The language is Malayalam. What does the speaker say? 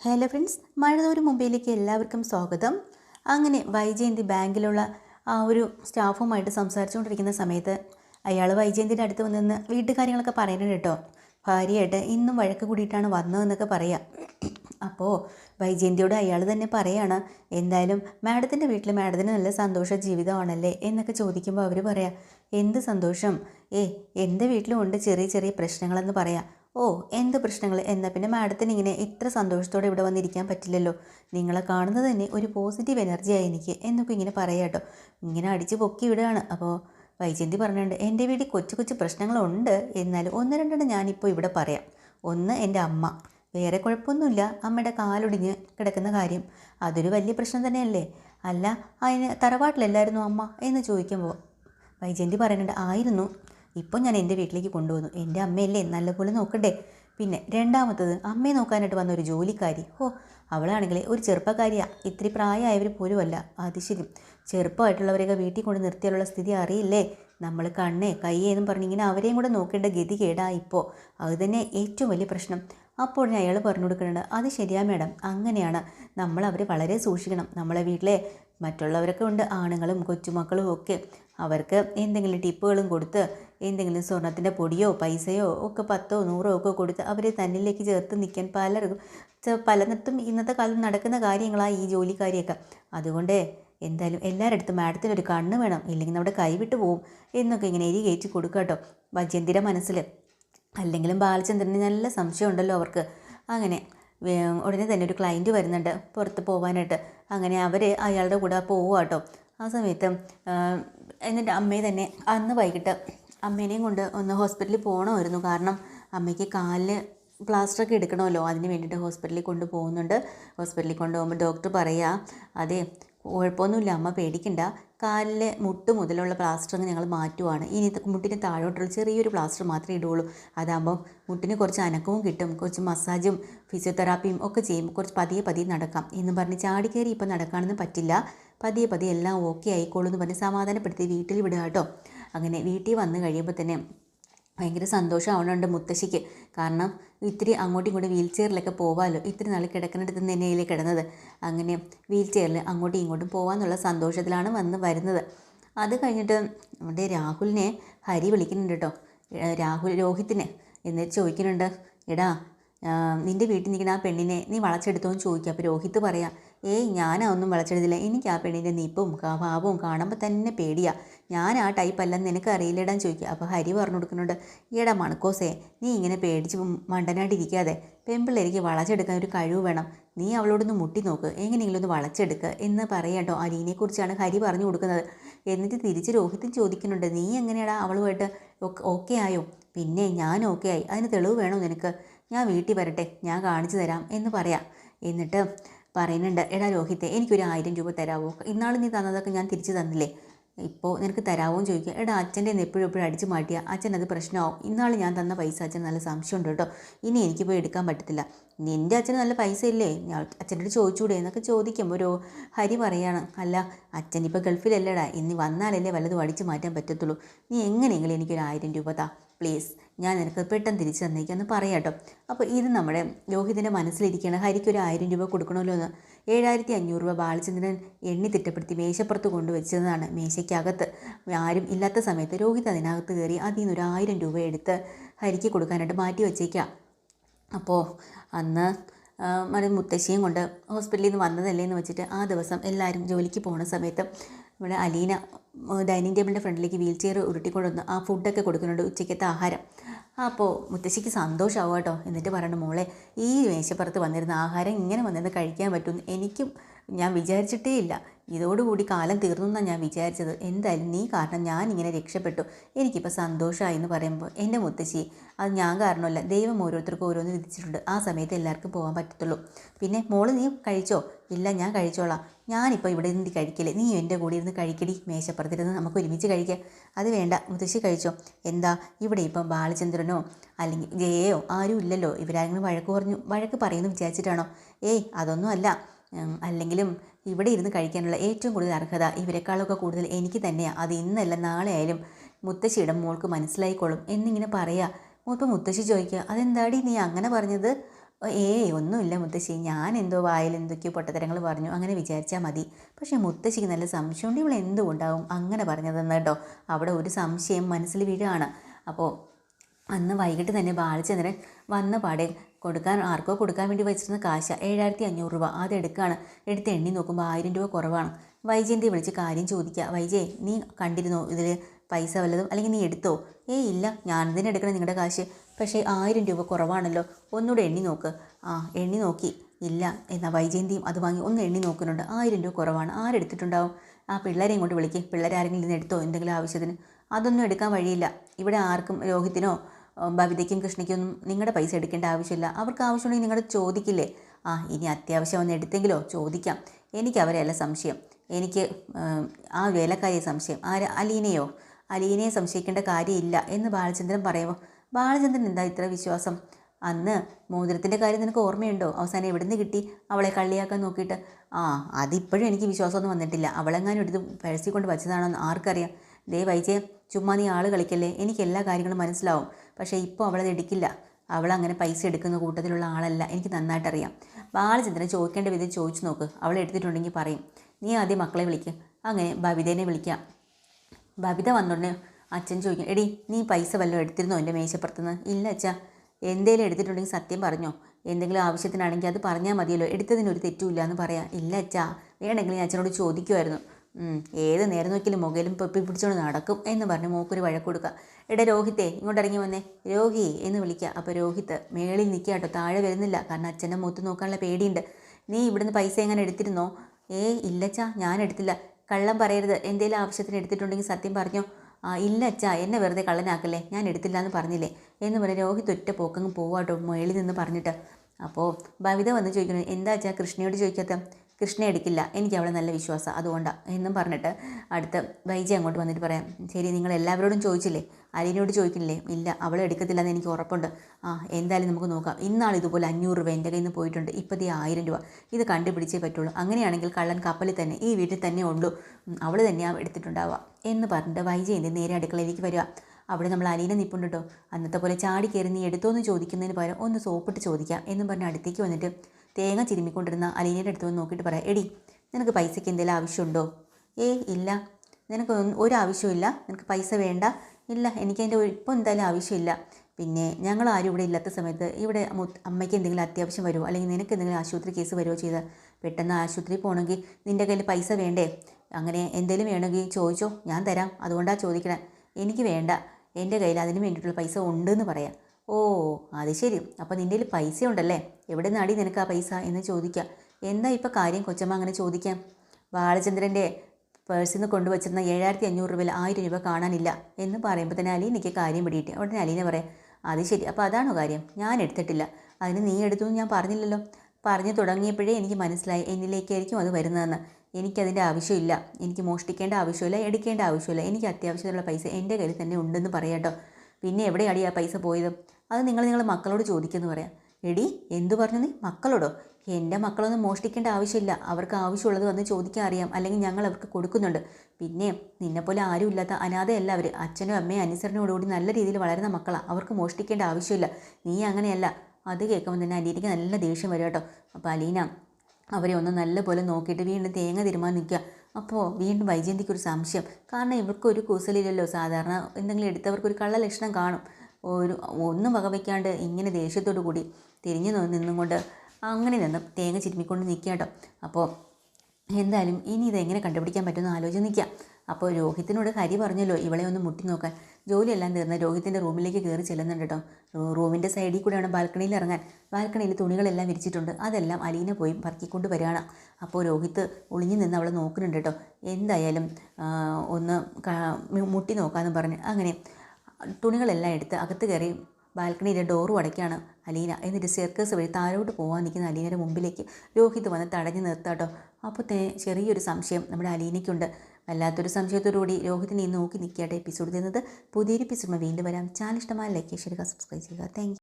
ഹലോ ഫ്രണ്ട്സ് മഴതോരും മുംബൈയിലേക്ക് എല്ലാവർക്കും സ്വാഗതം. അങ്ങനെ വൈജയന്തി ബാങ്കിലുള്ള ആ ഒരു സ്റ്റാഫുമായിട്ട് സംസാരിച്ചുകൊണ്ടിരിക്കുന്ന സമയത്ത് അയാൾ വൈജയന്തിന്റെ അടുത്ത് വന്നിരുന്ന് വീട്ടുകാര്യങ്ങളൊക്കെ പറയുന്നുണ്ട് കേട്ടോ. ഭാര്യയായിട്ട് ഇന്നും വഴക്ക് കൂടിയിട്ടാണ് വന്നതെന്നൊക്കെ പറയാം. അപ്പോൾ വൈജയന്തിയോട് അയാൾ തന്നെ പറയാണ് എന്തായാലും മാഡത്തിന്റെ വീട്ടിൽ മാഡത്തിന് നല്ല സന്തോഷ ജീവിതമാണല്ലേ? എന്നൊക്കെ ചോദിക്കുമ്പോൾ അവർ പറയാം എന്ത് സന്തോഷം? ഏ എന്റെ വീട്ടിലും ഉണ്ട് ചെറിയ ചെറിയ പ്രശ്നങ്ങളെന്ന് പറയാം. ഓ എന്ത് പ്രശ്നങ്ങൾ എന്നാൽ പിന്നെ മാഡത്തിന് ഇങ്ങനെ ഇത്ര സന്തോഷത്തോടെ ഇവിടെ വന്നിരിക്കാൻ പറ്റില്ലല്ലോ. നിങ്ങളെ കാണുന്നത് തന്നെ ഒരു പോസിറ്റീവ് എനർജിയായി എനിക്ക് എന്നൊക്കെ ഇങ്ങനെ പറയാം കേട്ടോ ഇങ്ങനെ അടിച്ച് പൊക്കി വിടുകയാണ് അപ്പോൾ വൈജയന്തി പറഞ്ഞിട്ടുണ്ട് എന്റെ വീട്ടിൽ കൊച്ചു കൊച്ചു പ്രശ്നങ്ങളുണ്ട്. എന്നാൽ ഒന്ന് രണ്ടെണ്ണം ഞാനിപ്പോൾ ഇവിടെ പറയാം. ഒന്ന് എന്റെ അമ്മ. വേറെ കുഴപ്പമൊന്നുമില്ല. അമ്മയുടെ കാലൊടിഞ്ഞ് കിടക്കുന്ന കാര്യം. അതൊരു വലിയ പ്രശ്നം തന്നെയല്ലേ? അല്ല അതിന് തറവാട്ടിലല്ലായിരുന്നു അമ്മ? എന്ന് ചോദിക്കുമ്പോൾ വൈജയന്തി പറയുന്നുണ്ട് ആയിരുന്നു. ഇപ്പോൾ ഞാൻ എന്റെ വീട്ടിലേക്ക് കൊണ്ടുവന്നു. എന്റെ അമ്മയല്ലേ നല്ലപോലെ നോക്കണ്ടേ? പിന്നെ രണ്ടാമത്തത് അമ്മയെ നോക്കാനായിട്ട് വന്ന ഒരു ജോലിക്കാരി. ഓ അവളാണെങ്കിൽ ഒരു ചെറുപ്പക്കാരിയാണ് ഇത്തിരി പ്രായമായവർ പോലും അല്ല അത് ശരി. ചെറുപ്പമായിട്ടുള്ളവരെയൊക്കെ വീട്ടിൽ കൊണ്ട് നിർത്തിയാലുള്ള സ്ഥിതി അറിയില്ലേ? നമ്മൾ കണ്ണേ കയ്യേന്നും എന്നും ഇങ്ങനെ അവരെയും കൂടെ നോക്കേണ്ട ഗതി കേടാ ഇപ്പോൾ. അത് തന്നെ ഏറ്റവും വലിയ പ്രശ്നം. അപ്പോൾ ഞാൻ അയാൾ പറഞ്ഞു കൊടുക്കുന്നുണ്ട് അത് ശരിയാ മേഡം അങ്ങനെയാണ്. നമ്മൾ അവരെ വളരെ സൂക്ഷിക്കണം. നമ്മളെ വീട്ടിലെ മറ്റുള്ളവരൊക്കെ ഉണ്ട് ആണുങ്ങളും കൊച്ചുമക്കളും ഒക്കെ. അവർക്ക് എന്തെങ്കിലും ടിപ്പുകളും കൊടുത്ത് എന്തെങ്കിലും സ്വർണത്തിന്റെ പൊടിയോ പൈസയോ ഒക്കെ പത്തോ നൂറോ ഒക്കെ കൊടുത്ത് അവരെ തന്നിലേക്ക് ചേർത്ത് നിൽക്കാൻ പലർക്കും പലയിടത്തും ഇന്നത്തെ കാലത്ത് നടക്കുന്ന കാര്യങ്ങളാണ് ഈ ജോലിക്കാരിയൊക്കെ. അതുകൊണ്ട് എന്തായാലും എല്ലാവരുടെ അടുത്തും മാഡത്തിന് ഒരു കണ്ണ് വേണം. ഇല്ലെങ്കിൽ നമ്മുടെ കൈവിട്ട് പോവും. എന്നൊക്കെ ഇങ്ങനെ എരി കയറ്റി കൊടുക്കുക കേട്ടോ വജ്യന്തിര മനസ്സിൽ. അല്ലെങ്കിലും ബാലചന്ദ്രന് നല്ല സംശയമുണ്ടല്ലോ അവർക്ക്. അങ്ങനെ ഉടനെ തന്നെ ഒരു ക്ലയന്റ് വരുന്നുണ്ട് പുറത്ത് പോകാനായിട്ട് അങ്ങനെ അവർ അയാളുടെ കൂടെ പോവുക കേട്ടോ ആ സമയത്ത് എന്നിട്ട് അമ്മയെ തന്നെ അന്ന് വൈകിട്ട് അമ്മേനെയും കൊണ്ട് ഒന്ന് ഹോസ്പിറ്റലിൽ പോകണമായിരുന്നു കാരണം അമ്മയ്ക്ക് കാലിൽ പ്ലാസ്റ്ററൊക്കെ എടുക്കണമല്ലോ. അതിന് വേണ്ടിയിട്ട് ഹോസ്പിറ്റലിൽ കൊണ്ട് പോകുന്നുണ്ട്. ഹോസ്പിറ്റലിൽ കൊണ്ടുപോകുമ്പോൾ ഡോക്ടർ പറയുക അതെ കുഴപ്പമൊന്നുമില്ല. അമ്മ പേടിക്കണ്ട. കാലിലെ മുട്ട് മുതലുള്ള പ്ലാസ്റ്റർ ഞങ്ങൾ മാറ്റുവാണ്. ഇനി മുട്ടിന് താഴോട്ടുള്ള ചെറിയൊരു പ്ലാസ്റ്റർ മാത്രമേ ഇടുകയുള്ളൂ. അതാകുമ്പം മുട്ടിന് കുറച്ച് അനക്കവും കിട്ടും. കുറച്ച് മസാജും ഫിസിയോതെറാപ്പിയും ഒക്കെ ചെയ്യും. കുറച്ച് പതിയെ പതിയെ നടക്കാം എന്ന് പറഞ്ഞ് ചാടി കയറി ഇപ്പം നടക്കാനൊന്നും പറ്റില്ല. പതിയെ പതിയെ എല്ലാം ഓക്കെ ആയിക്കോളൂ എന്ന് പറഞ്ഞ് സമാധാനപ്പെടുത്തി വീട്ടിൽ വിടുക കേട്ടോ. അങ്ങനെ വീട്ടിൽ വന്നു കഴിയുമ്പോൾ തന്നെ ഭയങ്കര സന്തോഷമാവണുണ്ട് മുത്തശ്ശിക്ക്. കാരണം ഇത്തിരി അങ്ങോട്ടും ഇങ്ങോട്ടും വീൽ ചെയറിലൊക്കെ പോവാമല്ലോ ഇത്തിരി നാൾ കിടക്കുന്നിടത്ത് തന്നെയല്ലേ കിടന്നത്? അങ്ങനെ വീൽ ചെയറിൽ അങ്ങോട്ടും ഇങ്ങോട്ടും പോകാമെന്നുള്ള സന്തോഷത്തിലാണ് വന്ന് വരുന്നത്. അത് കഴിഞ്ഞിട്ട് നമ്മുടെ രാഹുലിനെ ഹരി വിളിക്കുന്നുണ്ട് കേട്ടോ രാഹുൽ രോഹിത്തിനെ. എന്നിട്ട് ചോദിക്കുന്നുണ്ട്. എടാ നിന്റെ വീട്ടിൽ നിൽക്കുന്ന ആ പെണ്ണിനെ നീ വളച്ചെടുത്തോന്ന് ചോദിക്കുക അപ്പോൾ രോഹിത്ത് പറയാം ഏയ് ഞാനാ ഒന്നും വളച്ചെടുത്തില്ല. എനിക്ക് ആ പെണ്ണിന്റെ നിപ്പും ഭാവവും കാണുമ്പോൾ തന്നെ പേടിയാ. ഞാൻ ആ ടൈപ്പ് അല്ലെന്ന് നിനക്ക് അറിയില്ലടാന്ന് ചോദിക്കുക. അപ്പോൾ ഹരി പറഞ്ഞു കൊടുക്കുന്നുണ്ട് എടാ മണക്കോസേ നീ ഇങ്ങനെ പേടിച്ച് മണ്ടനായിട്ടിരിക്കാതെ പെമ്പിള്ളേർക്ക് വളച്ചെടുക്കാൻ ഒരു കഴിവ് വേണം. നീ അവളോടൊന്ന് മുട്ടി നോക്ക്. എങ്ങനെയെങ്കിലും ഒന്ന് വളച്ചെടുക്കുക എന്ന് പറയാട്ടോ അലീനെക്കുറിച്ചാണ് ഹരി പറഞ്ഞു കൊടുക്കുന്നത്. എന്നിട്ട് തിരിച്ച് രോഹിത്തും ചോദിക്കുന്നുണ്ട് നീ എങ്ങനെയാടാ അവളുമായിട്ട് ഓക്കെ ആയോ? പിന്നെ ഞാൻ ഓക്കെ ആയി. അതിന് തെളിവ് വേണോ നിനക്ക്? ഞാൻ വീട്ടിൽ വരട്ടെ. ഞാൻ കാണിച്ചു തരാം എന്ന് പറയാം. എന്നിട്ട് പറയുന്നുണ്ട് എടാ രോഹിത്തെ എനിക്കൊരു ആയിരം രൂപ തരാവോ? ഇന്നാൾ നീ തന്നതൊക്കെ ഞാൻ തിരിച്ചു തന്നില്ലേ? ഇപ്പോൾ നിനക്ക് തരാവോ എന്ന് ചോദിക്കുക. എടാ അച്ഛന്റെ എപ്പോഴും എപ്പോഴും അടിച്ച് മാറ്റിയാൽ അച്ഛൻ അത് പ്രശ്നമാവും. ഇന്നാൾ ഞാൻ തന്ന പൈസ അച്ഛൻ നല്ല സംശയമുണ്ട് കേട്ടോ. ഇനി എനിക്ക് പോയി എടുക്കാൻ പറ്റത്തില്ല. നിന്റെ അച്ഛന് നല്ല പൈസ ഇല്ലേ? ഞാൻ അച്ഛനോട് ചോദിച്ചൂടെ? എന്നൊക്കെ ചോദിക്കും ഒരു ഹരി പറയാണ് അല്ല അച്ഛൻ ഇപ്പോൾ ഗൾഫിലല്ലേടാ. ഇനി വന്നാലല്ലേ വല്ലതും അടിച്ച് മാറ്റാൻ പറ്റത്തുള്ളൂ. നീ എങ്ങനെയെങ്കിലും എനിക്കൊരു ആയിരം രൂപ താ. പ്ലീസ് ഞാൻ നിനക്ക് പെട്ടെന്ന് തിരിച്ചു തന്നേക്കാന്ന് പറയാം കേട്ടോ. അപ്പോൾ ഇത് നമ്മുടെ രോഹിതിന്റെ മനസ്സിലിരിക്കുകയാണ് ഹരിക്ക് ഒരു ആയിരം രൂപ കൊടുക്കണമല്ലോ എന്ന്. ഏഴായിരത്തി അഞ്ഞൂറ് രൂപ ബാലചന്ദ്രൻ എണ്ണി തിട്ടപ്പെടുത്തി മേശപ്പുറത്ത് കൊണ്ടുവച്ചതാണ് മേശയ്ക്കകത്ത്. ആരും ഇല്ലാത്ത സമയത്ത് രോഹിത് അതിനകത്ത് കയറി അതിൽ നിന്ന് ഒരു ആയിരം രൂപ എടുത്ത് ഹരിക്ക് കൊടുക്കാനായിട്ട് മാറ്റി വച്ചേക്കാം. അപ്പോൾ അന്ന് മറ്റേ മുത്തശ്ശിയും കൊണ്ട് ഹോസ്പിറ്റലിൽ നിന്ന് വന്നതല്ലേ എന്ന് വെച്ചിട്ട് ആ ദിവസം എല്ലാവരും ജോലിക്ക് പോണ സമയത്ത് ഇവിടെ അലീന ഡൈനിങ് ടേബിളിന്റെ ഫ്രണ്ടിലേക്ക് വീൽ ചെയർ ഉരുട്ടിക്കൊണ്ടുവന്ന് ആ ഫുഡൊക്കെ കൊടുക്കുന്നുണ്ട് ഉച്ചയ്ക്കത്തെ ആഹാരം. അപ്പോൾ മുത്തശ്ശിക്ക് സന്തോഷമാവും കേട്ടോ. എന്നിട്ട് പറയണം മോളെ ഈ മേശപ്പുറത്ത് വന്നിരുന്ന ആഹാരം ഇങ്ങനെ വന്നിരുന്ന് കഴിക്കാൻ പറ്റുമെന്ന് എനിക്കും ഞാൻ വിചാരിച്ചിട്ടേ ഇല്ല ഇതോടുകൂടി കാലം തീർന്നു എന്നാണ് ഞാൻ വിചാരിച്ചത്. എന്തായാലും നീ കാരണം ഞാൻ ഇങ്ങനെ രക്ഷപ്പെട്ടു. എനിക്കിപ്പോൾ സന്തോഷമായി എന്ന് പറയുമ്പോൾ എന്റെ മുത്തശ്ശി അത് ഞാൻ കാരണമല്ല ദൈവം ഓരോരുത്തർക്കും ഓരോന്ന് വിധിച്ചിട്ടുണ്ട്. ആ സമയത്ത് എല്ലാവർക്കും പോകാൻ പറ്റത്തുള്ളൂ. പിന്നെ മോൾ നീ കഴിച്ചോ? ഇല്ല ഞാൻ കഴിച്ചോളാം. ഞാനിപ്പോൾ ഇവിടെ നിന്ന് കഴിക്കില്ലേ നീ എന്റെ കൂടെ ഇരുന്ന് കഴിക്കടി മേശപ്പുറത്തിരുന്ന് നമുക്ക് ഒരുമിച്ച് കഴിക്കാം. അത് വേണ്ട മുത്തശ്ശി കഴിച്ചോ? എന്താ ഇവിടെ ഇപ്പം ബാലചന്ദ്രനോ അല്ലെങ്കിൽ ജയയോ ആരും ഇല്ലല്ലോ? ഇവരാരെങ്കിലും വഴക്ക് പറഞ്ഞു വഴക്ക് പറയുമെന്ന് വിചാരിച്ചിട്ടാണോ? ഏയ് അതൊന്നും അല്ല. അല്ലെങ്കിലും ഇവിടെ ഇരുന്ന് കഴിക്കാനുള്ള ഏറ്റവും കൂടുതൽ അർഹത ഇവരെക്കാളൊക്കെ കൂടുതൽ എനിക്ക് തന്നെയാണ് അത് ഇന്നല്ല നാളെ ആയാലും മുത്തശ്ശിയുടെ മോൾക്ക് മനസ്സിലായിക്കോളും. എന്നിങ്ങനെ പറയാ ഇപ്പോൾ മുത്തശ്ശി ചോദിക്കുക അതെന്താടി നീ അങ്ങനെ പറഞ്ഞത്? ഏയ് ഒന്നുമില്ല മുത്തശ്ശി. ഞാൻ എന്തോ വായിൽ എന്തൊക്കെയോ പൊട്ടത്തരങ്ങൾ പറഞ്ഞു. അങ്ങനെ വിചാരിച്ചാൽ മതി. പക്ഷേ മുത്തശ്ശിക്ക് നല്ല സംശയമുണ്ട്. ഇവൾ എന്തുകൊണ്ടാവും അങ്ങനെ പറഞ്ഞതെന്ന് കേട്ടോ. അവിടെ ഒരു സംശയം മനസ്സിൽ വീഴാണ്. അപ്പോൾ അന്ന് വൈകിട്ട് തന്നെ ബാലചന്ദ്രൻ വന്ന പാടെ കൊടുക്കാൻ ആർക്കോ കൊടുക്കാൻ വേണ്ടി വെച്ചിരുന്ന കാശ ഏഴായിരത്തി അഞ്ഞൂറ് രൂപ. അത് എടുക്കുകയാണ് എടുത്ത് എണ്ണി നോക്കുമ്പോൾ ആയിരം രൂപ കുറവാണ്. വൈജയന്തി വിളിച്ച് കാര്യം ചോദിക്കുക വൈജയ് നീ കണ്ടിരുന്നോ ഇതിൽ പൈസ വല്ലതും? അല്ലെങ്കിൽ നീ എടുത്തോ? ഏയ് ഇല്ല. ഞാൻ തന്നെ എടുക്കണം നിങ്ങളുടെ കാശ്. പക്ഷേ ആയിരം രൂപ കുറവാണല്ലോ. ഒന്നുകൂടെ എണ്ണി നോക്ക്. ആ എണ്ണി നോക്കി. ഇല്ല. എന്നാൽ വൈജയന്തിയും അത് വാങ്ങി ഒന്ന് എണ്ണി നോക്കുന്നുണ്ട്. ആയിരം രൂപ കുറവാണ്. ആരെടുത്തിട്ടുണ്ടാവും? ആ പിള്ളേരെ ഇങ്ങോട്ട് വിളിക്കുക പിള്ളേരാരെങ്കിലും എടുത്തോ എന്തെങ്കിലും ആവശ്യത്തിന്? അതൊന്നും എടുക്കാൻ വഴിയില്ല. ഇവിടെ ആർക്കും രോഹിത്തിനോ ബബിതയ്ക്കും കൃഷ്ണയ്ക്കൊന്നും നിങ്ങളുടെ പൈസ എടുക്കേണ്ട ആവശ്യമില്ല. അവർക്ക് ആവശ്യമുണ്ടെങ്കിൽ നിങ്ങളുടെ ചോദിക്കില്ലേ? ആ ഇനി അത്യാവശ്യം ഒന്ന് എടുത്തെങ്കിലോ? ചോദിക്കാം. എനിക്ക് അവരെയല്ല സംശയം. എനിക്ക് ആ വേലക്കാരിയെ സംശയം. ആര്? അലീനയോ? അലീനയെ സംശയിക്കേണ്ട കാര്യമില്ല എന്ന് ബാലചന്ദ്രൻ പറയുമോ ബാലചന്ദ്രൻ എന്താ ഇത്ര വിശ്വാസം? അന്ന് മോതിരത്തിന്റെ കാര്യം നിനക്ക് ഓർമ്മയുണ്ടോ? അവസാനം എവിടുന്ന് കിട്ടി? അവളെ കള്ളിയാക്കാൻ നോക്കിയിട്ട്. ആ അതിപ്പോഴും എനിക്ക് വിശ്വാസമൊന്നും വന്നിട്ടില്ല. അവളെങ്ങാനും എടുത്ത് പഴസിക്കൊണ്ട് വച്ചതാണെന്ന് ആർക്കറിയാം. ദേ വൈജയ ചുമ്മാ നീ ആൾ കളിക്കല്ലേ? എനിക്ക് എല്ലാ കാര്യങ്ങളും മനസ്സിലാവും. പക്ഷേ ഇപ്പോൾ അവളത് എടുക്കില്ല. അവൾ അങ്ങനെ പൈസ എടുക്കുന്ന കൂട്ടത്തിലുള്ള ആളല്ല. എനിക്ക് നന്നായിട്ടറിയാം. ബാലചന്ദ്രൻ ചോദിക്കേണ്ട വിധം ചോദിച്ചു നോക്ക്. അവൾ എടുത്തിട്ടുണ്ടെങ്കിൽ പറയും. നീ ആദ്യം മക്കളെ വിളിക്കുക അങ്ങനെ ബബിതേനെ വിളിക്കാം. ബബിത വന്നോടനെ അച്ഛൻ ചോദിക്കും എടി നീ പൈസ വല്ലതും എടുത്തിരുന്നോ എന്റെ മേശപ്പുറത്തുനിന്ന്? ഇല്ല അച്ഛാ. എന്തേലും എടുത്തിട്ടുണ്ടെങ്കിൽ സത്യം പറഞ്ഞോ. എന്തെങ്കിലും ആവശ്യത്തിനാണെങ്കിൽ അത് പറഞ്ഞാൽ മതിയല്ലോ. എടുത്തതിനൊരു തെറ്റുമില്ല എന്ന് പറയാം. ഇല്ല അച്ഛാ. വേണമെങ്കിൽ ഞാൻ അച്ഛനോട് ചോദിക്കുമായിരുന്നു ഏത് നേരം നോക്കിയാലും മുകയിലും പൊപ്പി പിടിച്ചുകൊണ്ട് നടക്കും എന്ന് പറഞ്ഞ് മൂക്കൊരു വഴക്ക് കൊടുക്കുക. എടാ രോഹിത്തെ ഇങ്ങോട്ട് ഇറങ്ങി വന്നേ. രോഹി എന്ന് വിളിക്കുക. അപ്പോൾ രോഹിത്ത് മേളിൽ നിൽക്കുക കേട്ടോ. താഴെ വരുന്നില്ല. കാരണം അച്ഛന്റെ മൂത്ത് നോക്കാനുള്ള പേടിയുണ്ട്. നീ ഇവിടുന്ന് പൈസ എങ്ങനെ എടുത്തിരുന്നോ? ഏ ഇല്ലച്ചാ ഞാൻ എടുത്തില്ല. കള്ളം പറയരുത്. എന്തെങ്കിലും ആവശ്യത്തിന് എടുത്തിട്ടുണ്ടെങ്കിൽ സത്യം പറഞ്ഞോ. ആ ഇല്ല അച്ഛാ എന്നെ വെറുതെ കള്ളനാക്കല്ലേ. ഞാൻ എടുത്തില്ല എന്ന് പറഞ്ഞില്ലേ? എന്ന് പറഞ്ഞ് രോഹിത് ഒറ്റ പോക്കങ്ങ് പോവാട്ടോ മേളിൽ നിന്ന് പറഞ്ഞിട്ട്. അപ്പോൾ ഭവിത വന്ന് ചോദിക്കുന്നു എന്താ അച്ഛാ കൃഷ്ണയോട് ചോദിക്കാത്ത കൃഷ്ണ എടുക്കില്ല. എനിക്ക് അവിടെ നല്ല വിശ്വാസം. അതുകൊണ്ടാണ് എന്നും പറഞ്ഞിട്ട് അടുത്ത വൈജി അങ്ങോട്ട് വന്നിട്ട് പറയാം ശരി നിങ്ങൾ എല്ലാവരോടും ചോദിച്ചില്ലേ? അലീനോട് ചോദിക്കില്ലേ? ഇല്ല അവൾ എടുക്കത്തില്ല എന്ന് എനിക്ക് ഉറപ്പുണ്ട്. ആ എന്തായാലും നമുക്ക് നോക്കാം. ഇന്നാൾ ഇതുപോലെ അഞ്ഞൂറ് രൂപ എന്റെ കയ്യിൽ നിന്ന് പോയിട്ടുണ്ട്. ഇപ്പോഴത്തെ ആയിരം രൂപ. ഇത് കണ്ടുപിടിച്ചേ പറ്റുള്ളൂ. അങ്ങനെയാണെങ്കിൽ കള്ളൻ കപ്പലിൽ തന്നെ ഈ വീട്ടിൽ തന്നെ ഉള്ളൂ. അവൾ തന്നെയാണ് എടുത്തിട്ടുണ്ടാവുക. എന്ന് പറഞ്ഞിട്ട് വൈജയന്തി നേരെ അടുക്കളയിലേക്ക് വരിക. അവിടെ നമ്മൾ അലീന നിൽപ്പുണ്ട് അന്നത്തെ പോലെ ചാടി കയറി നീ എടുത്തോന്ന് ചോദിക്കുന്നതിന് പകരം ഒന്ന് സോപ്പിട്ട് ചോദിക്കാം. എന്നും പറഞ്ഞ് അടുത്തേക്ക് വന്നിട്ട് തേങ്ങ ചിരുമ്മിക്കൊണ്ടിരുന്ന അലീനയുടെ അടുത്ത് വന്ന് നോക്കിയിട്ട് പറയാം എടി നിനക്ക് പൈസയ്ക്ക് എന്തെങ്കിലും ആവശ്യമുണ്ടോ? ഏ ഇല്ല. നിനക്ക് ഒരു ആവശ്യമില്ല നിനക്ക് പൈസ വേണ്ട. ഇല്ല എനിക്ക് അതിന്റെ ഇപ്പോൾ എന്തായാലും ആവശ്യമില്ല. പിന്നെ ഞങ്ങൾ ആരും ഇവിടെ ഇല്ലാത്ത സമയത്ത് ഇവിടെ അമ്മയ്ക്ക് എന്തെങ്കിലും അത്യാവശ്യം വരുമോ? അല്ലെങ്കിൽ നിനക്ക് എന്തെങ്കിലും ആശുപത്രി കേസ് വരുമോ ചെയ്താൽ പെട്ടെന്ന് ആശുപത്രിയിൽ പോകണമെങ്കിൽ നിന്റെ കയ്യിൽ പൈസ വേണ്ടേ? അങ്ങനെ എന്തെങ്കിലും വേണമെങ്കിൽ ചോദിച്ചോ. ഞാൻ തരാം. അതുകൊണ്ടാണ് ചോദിക്കണേ. എനിക്ക് വേണ്ട. എന്റെ കയ്യിൽ അതിന് വേണ്ടിയിട്ടുള്ള പൈസ ഉണ്ടെന്ന് പറയാം. ഓ അത് ശരി. അപ്പോൾ നിന്റെ കയ്യിൽ പൈസ ഉണ്ടല്ലേ എവിടെ നാടി നിനക്ക് ആ പൈസ എന്ന് ചോദിക്കാം. എന്താ ഇപ്പോൾ കാര്യം കൊച്ചമ്മ അങ്ങനെ ചോദിക്കാം ബാലചന്ദ്രന്റെ പേഴ്സിൽ നിന്ന് കൊണ്ടുവച്ചിരുന്ന ഏഴായിരത്തി അഞ്ഞൂറ് രൂപയിൽ ആയിരം രൂപ കാണാനില്ല എന്ന് പറയുമ്പോൾ തന്നെ അലീനയ്ക്ക് കാര്യം പിടിയിട്ട് ഉടനെ അലീന പറയാം അത് ശരി. അപ്പോൾ അതാണോ കാര്യം? ഞാൻ എടുത്തിട്ടില്ല. അതിന് നീ എടുത്തു ഞാൻ പറഞ്ഞില്ലല്ലോ. പറഞ്ഞു തുടങ്ങിയപ്പോഴേ എനിക്ക് മനസ്സിലായി എന്നിലേക്കായിരിക്കും അത് വരുന്നതെന്ന്. എനിക്കതിന്റെ ആവശ്യമില്ല. എനിക്ക് മോഷ്ടിക്കേണ്ട ആവശ്യമില്ല എടുക്കേണ്ട ആവശ്യമില്ല. എനിക്ക് അത്യാവശ്യമുള്ള പൈസ എന്റെ കയ്യിൽ തന്നെ ഉണ്ടെന്ന് പറയാം കേട്ടോ പിന്നെ എവിടെയാണ് ആ പൈസ പോയത്? അത് നിങ്ങൾ നിങ്ങൾ മക്കളോട് ചോദിക്കുമെന്ന് പറയാം. എടി എന്തു പറഞ്ഞു നീ? മക്കളോടോ? എന്റെ മക്കളൊന്നും മോഷ്ടിക്കേണ്ട ആവശ്യമില്ല. അവർക്ക് ആവശ്യമുള്ളത് വന്ന് ചോദിക്കാൻ അറിയാം. അല്ലെങ്കിൽ ഞങ്ങൾ അവർക്ക് കൊടുക്കുന്നുണ്ട്. പിന്നെ നിന്നെപ്പോലെ ആരും ഇല്ലാത്ത അനാഥയല്ല അവർ അച്ഛനും അമ്മയും അനുസരണയോടുകൂടി നല്ല രീതിയിൽ വളരുന്ന മക്കളാണ് അവർക്ക് മോഷ്ടിക്കേണ്ട ആവശ്യമില്ല. നീ അങ്ങനെയല്ല. അത് കേൾക്കുമ്പോൾ തന്നെ അലീനയ്ക്ക് നല്ല ദേഷ്യം വരും കേട്ടോ. അപ്പോൾ അലീന അവരെ ഒന്ന് നല്ലപോലെ നോക്കിയിട്ട് വീണ്ടും തേങ്ങ തീരുമാനം നിൽക്കുക. അപ്പോൾ വീണ്ടും വൈജയന്തിക്ക് ഒരു സംശയം. കാരണം ഇവർക്കൊരു കൂസലില്ലല്ലോ. സാധാരണ എന്തെങ്കിലും എടുത്തവർക്കൊരു കള്ള ലക്ഷണം കാണും. ഒരു ഒന്നും വകവയ്ക്കാണ്ട് ഇങ്ങനെ ദേഷ്യത്തോടു കൂടി തിരിഞ്ഞു നിന്നും കൊണ്ട് അങ്ങനെ നിന്ന് തേങ്ങ ചിരുമിക്കൊണ്ട് നിൽക്കുക കേട്ടോ. അപ്പോൾ എന്തായാലും ഇനി ഇതെങ്ങനെ കണ്ടുപിടിക്കാൻ പറ്റുമെന്ന് ആലോചിച്ച് നിൽക്കാം അപ്പോൾ രോഹിത്തിനോട് ഹരി പറഞ്ഞല്ലോ ഇവളെ ഒന്ന് മുട്ടി നോക്കാൻ. ജോലിയെല്ലാം തീർന്ന് രോഹിത്തിന്റെ റൂമിലേക്ക് കയറി ചെല്ലുന്നുണ്ട് കേട്ടോ. റൂമിന്റെ സൈഡിൽ കൂടെയാണ് ബാൽക്കണിയിൽ ഇറങ്ങാൻ. ബാൽക്കണിയിൽ തുണികളെല്ലാം വിരിച്ചിട്ടുണ്ട്. അതെല്ലാം അലീന പോയി പറക്കിക്കൊണ്ട് വരികയാണ്. അപ്പോൾ രോഹിത്ത് ഒളിഞ്ഞു നിന്ന് അവളെ നോക്കുന്നുണ്ട് കേട്ടോ. എന്തായാലും ഒന്ന് മുട്ടി നോക്കാമെന്ന് പറഞ്ഞ്. അങ്ങനെ തുണികളെല്ലാം എടുത്ത് അകത്ത് കയറി ബാൽക്കണിയിലെ ഡോറും അടയ്ക്കാണ് അലീന. എന്നിട്ട് സർക്കസ് വഴി താഴോട്ട് പോകാൻ നിൽക്കുന്ന അലീനയുടെ മുമ്പിലേക്ക് രോഹിത് വന്ന് തടഞ്ഞു നിർത്താട്ടോ അപ്പോൾ ചെറിയൊരു സംശയം നമ്മുടെ അലീനയ്ക്കുണ്ട്. വല്ലാത്തൊരു സംശയത്തോടുകൂടി രോഹിതിനെ നോക്കി നിൽക്കിയാട്ടെ എപ്പിസോഡ് തരുന്നത് പുതിയൊരു എപ്പിസോഡ് വീണ്ടും വരാം. ചാനൽ ഇഷ്ടമായ ലൈക്ക് ചെയ്യുക സബ്സ്ക്രൈബ് ചെയ്യുക. താങ്ക്